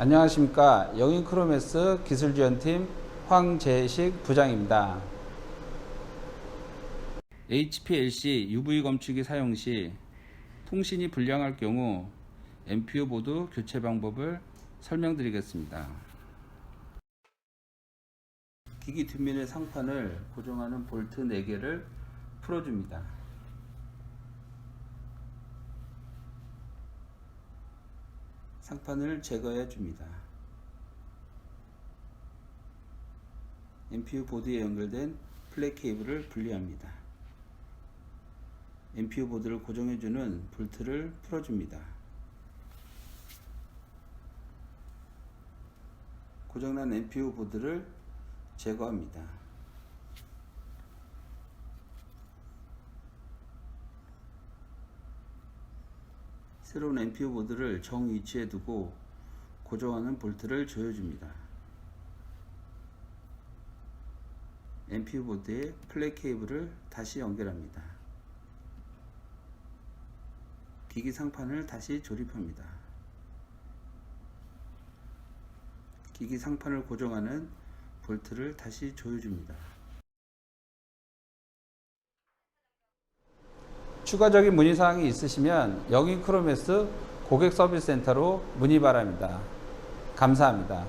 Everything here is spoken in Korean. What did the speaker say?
안녕하십니까 영인 크로메스 기술지원팀 황재식 부장입니다. HPLC UV 검축기 사용 시 통신이 불량할 경우 MPU 보드 교체 방법을 설명드리겠습니다. 기기 뒷면의 상판을 고정하는 볼트 4개를 풀어줍니다. 상판을 제거해 줍니다. MPU 보드에 연결된 플랫 케이블을 분리합니다. MPU 보드를 고정해주는 볼트를 풀어줍니다. 고장난 MPU 보드를 제거합니다. 새로운 MPU 보드를 정 위치에 두고 고정하는 볼트를 조여줍니다. MPU 보드에 플랫 케이블을 다시 연결합니다. 기기 상판을 다시 조립합니다. 기기 상판을 고정하는 볼트를 다시 조여줍니다. 추가적인 문의사항이 있으시면 영인 크로메스 고객 서비스 센터로 문의 바랍니다. 감사합니다.